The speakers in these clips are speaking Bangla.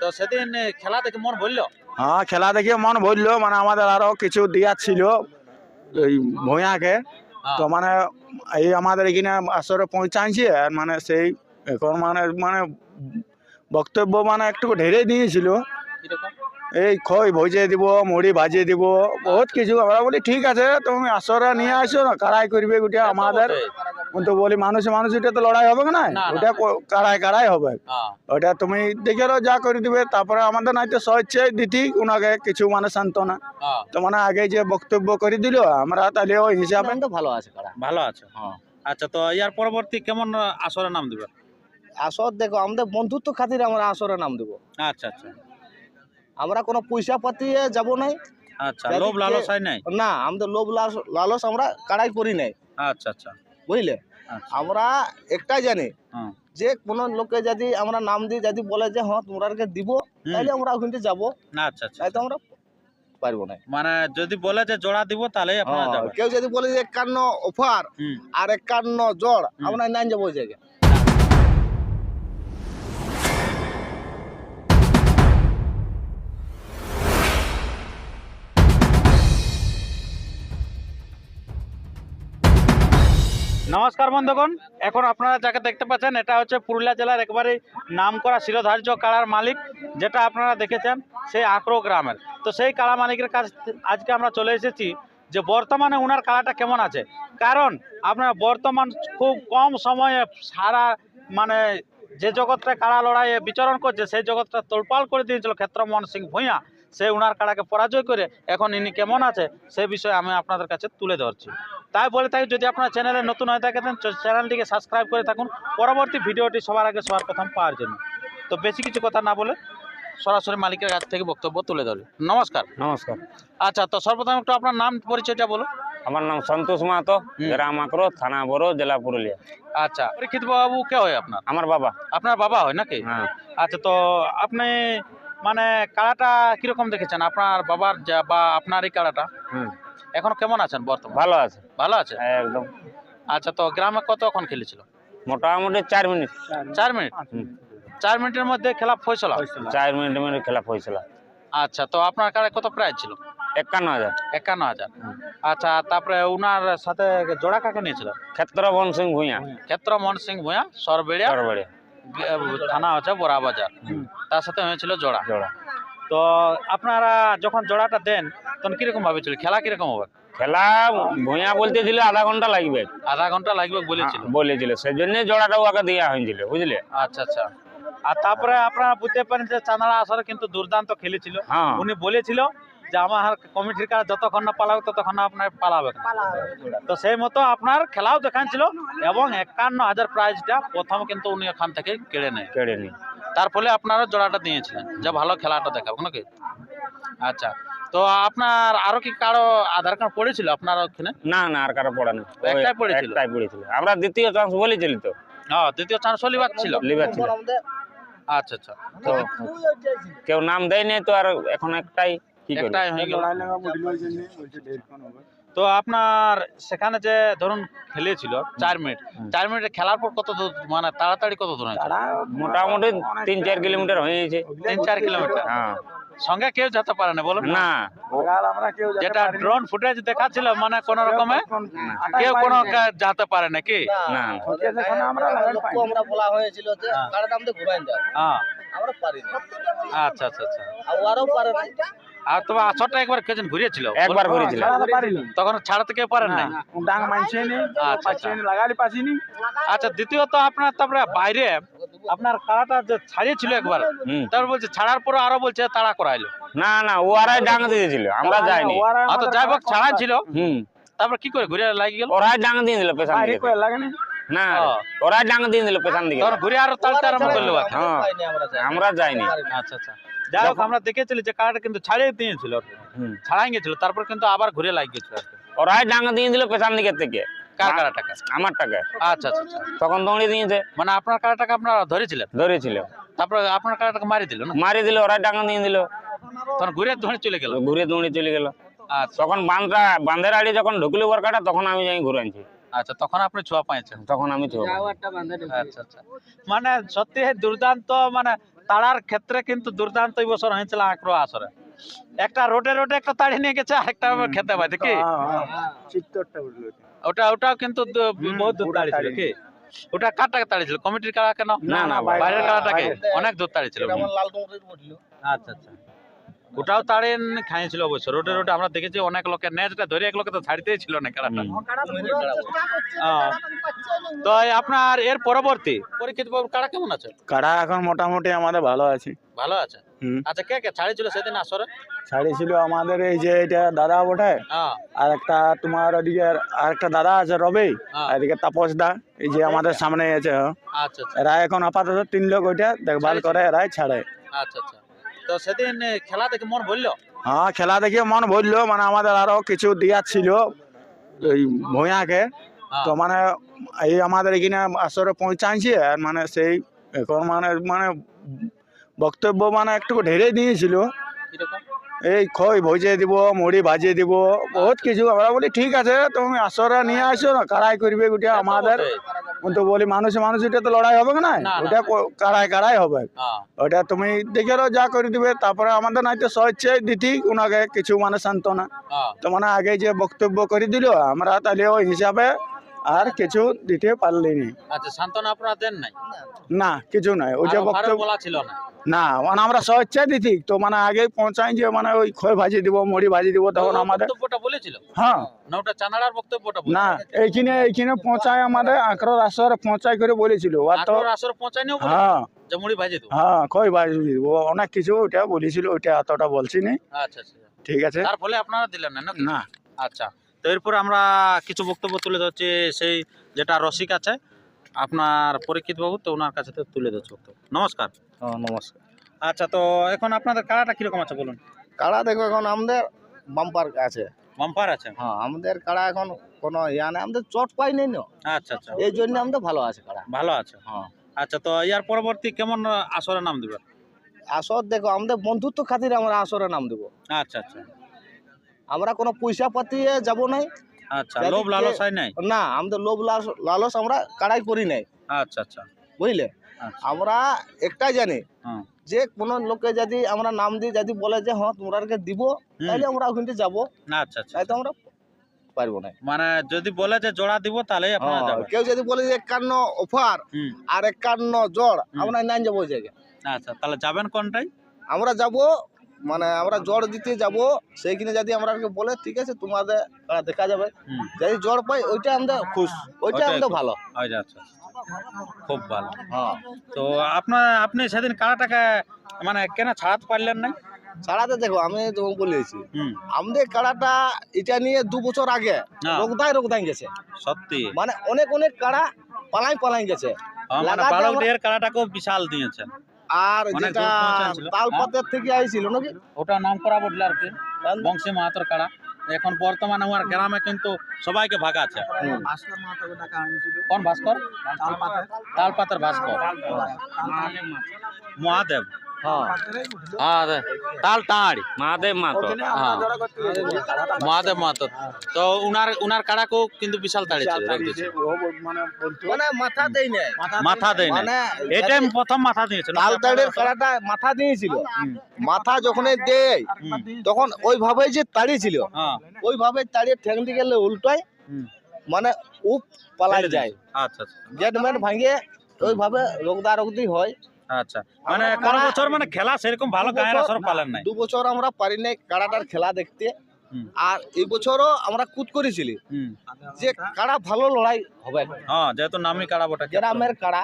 তো সেদিন খেলা দেখে মন বলল হ্যাঁ খেলা দেখে মন ভরলো মানে আমাদের আরও কিছু দেওয়ার ছিল এই ভূঁয়াকে হ্যাঁ। তো মানে এই আমাদের এখানে আসরে পৌঁছাইছে আর মানে সেই এখন মানে মানে বক্তব্য মানে একটু ঢেরে দিয়েছিল। এই খই ভজিয়ে দিব মুড়ি ভাজিয়ে দিব বহুত কিছু। আমরা বলি ঠিক আছে তুমি আসরে নিয়ে আসো না কারাই করবে ওটা আমাদের। কিন্তু বলি মানুষে মানুষ এটা তো লড়াই হবে না। ওটা ক- কারাই কারাই হবে। হ্যাঁ। ওটা তুমি দেখে যা করে দিবে। তারপরে আমাদের নাইতে সহজে দিতি ওনাকে কিছু মানে সান্ত্বনা। হ্যাঁ। তো মানে আগে যে বক্তব্য করে দিল আমরা তাহলে ওই হিসাবে তো ভালো আছে কারা? ভালো আছে। হ্যাঁ। আচ্ছা তো ইয়ার পরবর্তী কেমন আসরে নাম দিবে? আসর দেখো আমাদের বন্ধুত্ব খাতির আমরা আসরে নাম দেবো। আচ্ছা আচ্ছা। আমরা কোনো পয়সা পাতি যাব নাই। আচ্ছা লোভ লালসাই নাই? না আমাদের লোভ লালস- লালস আমরা কাড়াই করি নাই। আচ্ছা আচ্ছা। বুঝলে? আচ্ছা। আমরা একটাই জানি যে কোন লোকে যদি আমরা নাম দিয়ে যদি বলে যে হ্যাঁ তোমরাকে দিব। তাহলে আমরা ওখানে যাব। আচ্ছা আচ্ছা। তাই তো আমরা পারব না। মানে যদি বলে যে জোড়া দিব তাহলে আপনারা হ্যাঁ, যাবেন। কেউ যদি বলে যে একান্ন অফার আর একান্ন জোড় আমরা নাই যাব ওই জায়গায়। নমস্কার বন্ধুগণ, এখন আপনারা যাকে দেখতে পাচ্ছেন, এটা হচ্ছে পুরুলিয়া জেলার একবারে নাম করা শিরোধার্য কাড়ার মালিক, যেটা আপনারা দেখেছেন, সেই আঁকড়ো গ্রামের। তো সেই কাড়া মালিকের কাছ আজকে আমরা চলে এসেছি যে বর্তমানে ওনার কাড়াটা কেমন আছে। কারণ আপনারা বর্তমান খুব কম সময়ে সারা মানে যে জগৎটা কাড়া লড়াইয়ে বিচরণ করছে, সেই জগৎটা তোলপাল করে দিয়েছিল ক্ষেত্রমোহন সিং ভূঁইয়া। সে উনার কাড়াকে পরাজয় করে এখন ইনি কেমন আছে, সে বিষয়ে আমি আপনাদের কাছে তুলে ধরছি। তাই বলে থাকি যদি আপনার চ্যানেলে নতুন হয়ে থাকেন চ্যানেলটিকে সাবস্ক্রাইব করে থাকুন। পরবর্তী ভিডিওটি সবার আগে সবার প্রথম পাওয়ার জন্য। তো বেশি কিছু কথা না বলে সরাসরি মালিকের কাছ থেকে বক্তব্য তুলে ধরি। নমস্কার। নমস্কার। আচ্ছা তো সর্বপ্রথম একটু আপনার নাম পরিচয়টা বলো আমার নাম সন্তোষ মাহাতো। গ্রাম আকরো থানা বড় জেলা পুরুলিয়া। আচ্ছা পরীক্ষিত বাবু কে হয় আপনার? আমার বাবা। আপনার বাবা হয় নাকি? হ্যাঁ। আচ্ছা তো আপনি মানে কাড়াটা কীরকম দেখেছেন? আপনার বাবার যা বা আপনার এই কাড়াটা? হুম। এখন কেমন আছেন বর্তমান? ভালো আছে। ভালো আছে? একদম। আচ্ছা তো গ্রামে কতক্ষণ খেলেছিল? মোটামুটি চার মিনিট। চার মিনিট? হুম। চার মিনিটের মধ্যে খেলা ফয়সলা? চার মিনিট মিনিট খেলা হয়েছিল আচ্ছা তো আপনার কাছে কত প্রাইজ ছিল? একান্ন হাজার। একান্ন হাজার। আচ্ছা তারপরে উনার সাথে জোড়া কাকে নিয়েছিল ক্ষেত্রবন সিং ভূঁইয়া। ক্ষেত্র মন সিং ভূঁয়া সরবেড়িয়া। সরবড়ে গে- থানা হচ্ছে বড়া বাজার। তার সাথে হয়েছিল জোড়া। জোড়া। তো আপনারা যখন জোড়াটা দেন তখন কীরকম ভাবেছিল? খেলা কীরকম হবে? খেলা ভূঁইয়া বলতে দিলে আধা ঘণ্টা লাগবে। আধা ঘণ্টা লাগবে বলেছিল। বলেছিল। সেই জন্য জোড়াটা ওকে দেওয়া হয়েছিল বুঝলে? আচ্ছা আচ্ছা। আর তারপরে আপনারা বুঝতে পারেন যে চাঁদড়া আসরে কিন্তু দুর্দান্ত খেলেছিল। হ্যাঁ। উনি বলেছিল যে আমার কমিটির কাজ যতক্ষণ না পালাবে ততক্ষণ না আপনার পালাবে তো সেই মতো আপনার খেলাও দেখাচ্ছিল এবং একান্ন হাজার প্রাইজটা প্রথম কিন্তু উনি এখান থেকে কেড়ে নেয়। কেড়ে নি তার ফলে আপনারা জোড়াটা দিয়েছিলেন। যে ভালো খেলাটা দেখাবো নাকি? আচ্ছা তো আপনার আরও কি কারও আধার কার্ড পড়েছিল আপনার ওখানে? না না আর কারও পড়া নেই একটাই পড়েছিল? একটাই পড়েছিল? আমরা দ্বিতীয় চান্স বলেছিলি তো। হ্যাঁ দ্বিতীয় চান্স শনিবার ছিল? লিভার ছিল। আচ্ছা আচ্ছা। তো কেউ নাম দেয় নাই তো আর এখন একটাই একটাই হয়ে গেল। তো আপনার সেখানে যে ধরুন খেলেছিল চার মিনিট। চার মিনিটে খেলার পর কত দূর মানে তাড়াতাড়ি কত দূর হয়েছে? মোটামুটি তিন চার কিলোমিটার হয়ে গেছে। তিন চার কিলোমিটার? হ্যাঁ। সঙ্গে কেউ যেতে পারে না বলুন না। আমরা কেউ যেতে যেটা ড্রোন ফুটেজ দেখাচ্ছিল মানে কোন রকমে কেউ কোনো যেতে পারে না কি? না। আমরা বলা হয়েছিল যে হ্যাঁ। হ্যাঁ। আমরা পারি না আচ্ছা আচ্ছা। আচ্ছা ওরাও পারে না আর তোমার আসরটা একবার কেজন ঘুরিয়েছিল? একবার করেছিল তখন ছাড়াতে কেউ পারেন না, ডাং মানছে নি, আচ্ছা, লাগালি। আচ্ছা দ্বিতীয়ত আপনার তারপরে বাইরে আপনার কাড়াটা যে ছাড়িয়েছিল একবার তারপর বলছে ছাড়ার পরে আরও বলছে তাড়া করাইলো। না না ও ডাং দিয়েছিল আমরা যাইনি। যাই হোক ছাড়া ছিল। হুম। তারপর কি করে ঘুরে গেল? ওরাই ডাং দিয়ে দিল পেছন দিকে। লাগেনি। না? ওরাই ডাং দিয়ে দিল পেছন দিকে। ঘুরে আরও তাড়তে আরম্ভ করল হ্যাঁ। আমরা আমরা যাইনি। আচ্ছা আচ্ছা। যাই হোক আমরা দেখেছিলি যে কার্ড কিন্তু ছাড়িয়ে দিয়েছিল। ছাড়াই গেছিল তারপর কিন্তু আবার ঘুরে লাগিয়েছিল। ওরাই ডাং দিয়ে দিল পেছন দিকে থেকে। কার কারা? টাকা আমার টাকা। আচ্ছা আচ্ছা আচ্ছা। তখন দৌড়ে দিয়েছে। মানে আপনার কারা টাকা আপনারা ধরেছিলেন? ধরেছিল। তারপর আপনার কারা টাকা মারি দিল না? মারি দিল ওরাই দিয়ে দিল। তখন ঘুরে চলে গেল? ঘুরে দৌড়ে চলে গেল। আচ্ছা। তখন বান্ধা বান্ধের আড়ি যখন ঢুকলি ওর কাটা তখন আমি যাই ঘুরে আনছি। আচ্ছা তখন আপনি ছোঁয়া পাইছেন? তখন আমি আচ্ছা আচ্ছা। মানে সত্যি দুর্দান্ত মানে তাড়ার ক্ষেত্রে কিন্তু দুর্দান্ত এই বছর হয়েছিল আঁকড়ো আসরে। একটা রোডে রোডে একটা তাড়ি নিয়ে গেছে একটা খেতে পাইতে কি হ্যাঁ, হ্যাঁ। উঠল ওটা ওটাও কিন্তু বহুত দূর তাড়ি ছিল কি? ওটা কারটাকে তাড়ি ছিল কমিটির কারা কেন? না, না, বাইরের কারাটাকে অনেক দূর তাড়ি ছিল। আচ্ছা আচ্ছা। ওটাও তাড়েন খাইছিল অবশ্য। রোডে রোডে আমরা দেখেছি অনেক লোকের নেজটা ধরে এক লোকে তো ছাড়িতেই ছিল না কারাটা। তো আপনার এর পরবর্তী পরীক্ষিত বাবু কারা কেমন আছে? কারা এখন মোটামুটি আমাদের ভালো আছে। ভালো আছে? আচ্ছা কে কে ছাড়িয়েছিল সেদিন আসরে? ছাড়িয়েছিল আমাদের এই যে এটা দাদা বটে হ্যাঁ। আর একটা তোমার ওদিকে আর একটা দাদা আছে রবি হ্যাঁ। আর এদিকে তাপস দা এই যে আমাদের সামনে আছে হ্যাঁ। আচ্ছা আচ্ছা। এরা এখন আপাতত তিন লোক ওইটা দেখভাল করে এরাই ছাড়ে। আচ্ছা আচ্ছা। তো সেদিন খেলা দেখে মন বলল হ্যাঁ খেলা দেখে মন ভরলো মানে আমাদের আরও কিছু দেওয়ার ছিল ওই ভূঁয়াকে তো মানে এই আমাদের এখানে আসরে পৌঁছাইছে আর মানে সেই এখন মানে মানে বক্তব্য মানে একটু ঢেরে দিয়েছিল। এই খই ভজিয়ে দিব মুড়ি ভাজিয়ে দিব বহুত কিছু। আমরা বলি ঠিক আছে তুমি আসরে নিয়ে আসো না কারাই করবে ওটা আমাদের। কিন্তু বলি মানুষে মানুষ এটা তো লড়াই হবে না। ওটা কারায় কারাই হবে। হ্যাঁ। ওটা তুমি দেখে যা করে দিবে। তারপরে আমাদের নাইতে সহজে দিতি ওনাকে কিছু মানে সান্ত্বনা। না তো মানে আগে যে বক্তব্য করে দিল আমরা তাহলে ওই হিসাবে আর কিছু দিতে পারলিনি। আচ্ছা সান্ত্বনা আপনারা দেন নাই? না কিছু নাই। ওই যে বক্তব্য বলা ছিল না? না মানে আমরা দিতি তো মানে আগে পৌঁছাই যে মানে ওই খই ভাজি দিব মুড়ি ভাজি দিব তখন আমাদের বক্তব্যটা বলেছিল? হ্যাঁ। না ওটা চানাড়ার বক্তব্যটা না এইখানে এইখানে পৌঁছায় আমাদের আঁকড়োর আসরে পৌঁছাই করে বলেছিল। আর তো আসরে পৌঁছায়নিও বলে? হ্যাঁ। যে মুড়ি ভাজি দেবো। হ্যাঁ খই ভাজি দিব। অনেক কিছু ওটা বলেছিল ওটা এতটা বলছি নি আচ্ছা আচ্ছা। ঠিক আছে। তার ফলে আপনারা দিলেন না না। আচ্ছা। তো এরপর আমরা কিছু বক্তব্য তুলে ধরছি সেই যেটা রসিক আছে আপনার পরীক্ষিত বাবু তো ওনার কাছে তো তুলে ধরছি তো নমস্কার। হ্যাঁ নমস্কার। আচ্ছা তো এখন আপনাদের কারাটা কীরকম আছে বলুন? কাড়া দেখো এখন আমাদের বাম্পার আছে। বাম্পার আছে? হ্যাঁ আমাদের কাড়া এখন কোনো ইয়া নেই আমাদের চট পাই নেই না। আচ্ছা আচ্ছা এই জন্য আমাদের ভালো আছে কাড়া। ভালো আছে? হ্যাঁ। আচ্ছা তো ইয়ার পরবর্তী কেমন আসরে নাম দিবেন? আসর দেখো আমাদের বন্ধুত্ব খাতিরে আমরা আসরে নাম দেবো। আচ্ছা আচ্ছা। আমরা কোনো পয়সা পাতি যাব নাই। আচ্ছা লোভ লালসাই নাই? না আমাদের লোভ লালস- লালস আমরা কাড়াই করি নাই। আচ্ছা আচ্ছা। বুঝলে? আচ্ছা। আমরা একটাই জানি যে কোনো লোকে যদি আমরা নাম দিই যদি বলে যে হ্যাঁ তোমরাকে দিব। তাহলে আমরা ওখানে যাব। আচ্ছা আচ্ছা তাই তো আমরা পারব না। মানে যদি বলে যে জোড়া দিব তাহলে আপনারা হ্যাঁ, যাবেন। কেউ যদি বলে যে একান্ন অফার হুম। আর একান্ন জড় হুম। আমরা নাই যাব ওই জায়গায়। আচ্ছা তাহলে যাবেন কোনটাই? আমরা যাব মানে আমরা জ্বর দিতে যাব সেইখানে যদি আমরা বলে ঠিক আছে তোমাদের দেখা যাবে। যদি জ্বর পাই ওইটা আমাদের খুশ। ওইটা ওইটাই আমাদের ভালো। আচ্ছা আচ্ছা খুব ভালো। হ্যাঁ। তো আপনার আপনি সেদিন কারাটাকে মানে কেন ছাড়াতে পারলেন না? ছাড়াতে দেখো আমি তোমাকে বলেছি আমাদের কাড়াটা এটা নিয়ে দু বছর আগে হ্যাঁ। রোগদাই রোগদাই গেছে। সত্যি? মানে অনেক অনেক কাড়া পালাই পালাই গেছে। হ্যাঁ, মানে আমরা- বিশাল দিয়েছেন। আর যেটা তালপাতের থেকে আইছিল নাকি? ওটা নাম করা বদলে আর কি বংশী মাহাতর কারা এখন বর্তমানে আমার গ্রামে কিন্তু সবাইকে ভাগ আছে। কোন ভাস্কর? তালপাতের। ভাস্কর। মহাদেব। হ্যাঁ। হ্যাঁ তাল মহাদেব মাতো। হ্যাঁ। মহাদেব মাহাতো তো উনার উনার কাড়াকেও কিন্তু বিশাল তাড়ি ছিল মানে মাথা দেই মাথা না মানে এটাই প্রথম মাথা দিয়েছিল তালতাড়ির কাড়াটা মাথা দিয়েছিল। মাথা যখন দেয় তখন ওইভাবে যে তাড়ি ছিল হ্যাঁ। ওইভাবে তাড়িয়ে ঠেংতে গেলে উল্টায় মানে উপ পালাই যায়। আচ্ছা আচ্ছা। জেটমেন্ট ভাঙে ওইভাবে রোগদা রোগদি হয়। আচ্ছা। মানে কোন বছর মানে খেলা সেরকম ভালো গায়ের আসর পালেন নাই? দু বছর আমরা পারি নাই কাড়াটার খেলা দেখতে। আর এই বছরও আমরা কুদ করেছিলি। যে কাড়া ভালো লড়াই হবে। হ্যাঁ যেহেতু নামি কাড়া বটা গ্রামের কাড়া।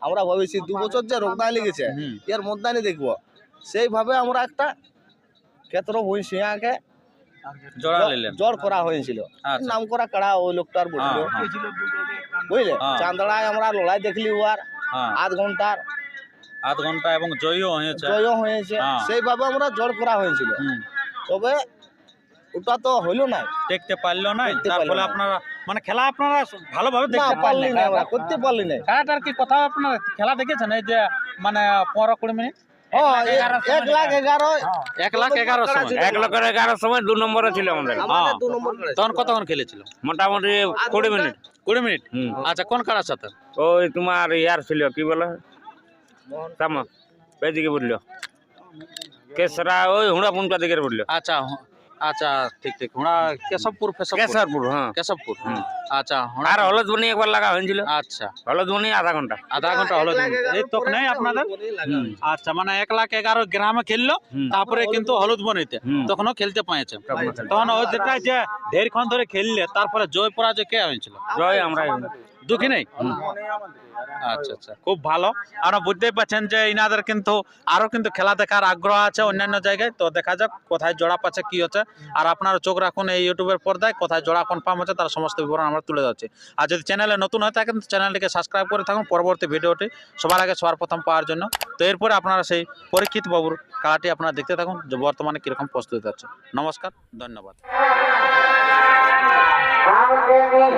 আমরা ভাবেছি দু বছর যে রোগদান লেগেছে এর মধ্যে দেখব। সেইভাবে আমরা একটা ক্ষেত্র বই সিংহাকে জড় করা হয়েছিল। আচ্ছা। নাম করা কাড়া ওই লোকটার বলছিল হ্যাঁ, হ্যাঁ, বুঝলে? হ্যাঁ। চান্দড়ায় আমরা লড়াই দেখলি ওয়ার আধ ঘণ্টার। আধ ঘণ্টা এবং জয়ও হয়েছে। জয় হয়েছে। হ্যাঁ। সেইভাবে আমরা জড় করা হয়েছিল। তবে ওটা তো হইল না দেখতে পারল না তার ফলে আপনারা মানে খেলা আপনারা ভালোভাবে দেখতে পারলি পারলেন। না আমরা করতে পারলি না খেলাটার কি কথা আপনারা খেলা দেখেছেন? এই যে মানে পনেরো কুড়ি মিনিট? হ্যাঁ এক লাখ এগারো এক লাখ এগারো। সময়। এক লক্ষের এগারো সময় দু নম্বরে ছিল আমাদের। হ্যাঁ। তখন কতক্ষণ খেলেছিল? মোটামুটি কুড়ি মিনিট। কুড়ি মিনিট? আচ্ছা কোন কারার সাথে? ওই তোমার ইয়ার ছিল কি বলে? সামা পেদিকে বলল। কেসরা ওই হুড়া পুনকা দিকে বলল। আচ্ছা আচ্ছা ঠিক ঠিক। ওরা কেশবপুর কেশরপুর হ্যাঁ। কেশবপুর। আচ্ছা আর হলদ বনি একবার লাগা হয়েছিল। আচ্ছা। হলদ বনি আধা ঘণ্টা। আধা ঘণ্টা হলো এক লাখ এগারো এই তো নেই আপনাদের। আচ্ছা মানে এক লাখ এগারো গ্রামে খেললো তারপরে কিন্তু হলুদ বনিতে। তখনও খেলতে পেয়েছে তখন ওই যেটা যে ঢের ঢেরক্ষণ ধরে খেললে তারপরে জয় পরাজয় কে হয়েছিল? জয় আমরা দুঃখী নেই? আচ্ছা আচ্ছা। খুব ভালো। আপনারা বুঝতেই পারছেন যে ইনাদের কিন্তু আরও কিন্তু খেলা দেখার আগ্রহ আছে অন্যান্য জায়গায়। তো দেখা যাক কোথায় জোড়া পাচ্ছে, কি হচ্ছে। আর আপনারা চোখ রাখুন এই ইউটিউবের পর্দায় কোথায় জোড়া কনফার্ম হচ্ছে, তার সমস্ত বিবরণ আমরা তুলে যাচ্ছি আর যদি চ্যানেলে নতুন হয়ে থাকেন চ্যানেলটিকে সাবস্ক্রাইব করে থাকুন। পরবর্তী ভিডিওটি সবার আগে সবার প্রথম পাওয়ার জন্য। তো এরপরে আপনারা সেই পরীক্ষিত বাবুর খেলাটি আপনারা দেখতে থাকুন যে বর্তমানে কীরকম প্রস্তুতি আছে নমস্কার, ধন্যবাদ। Aunque mis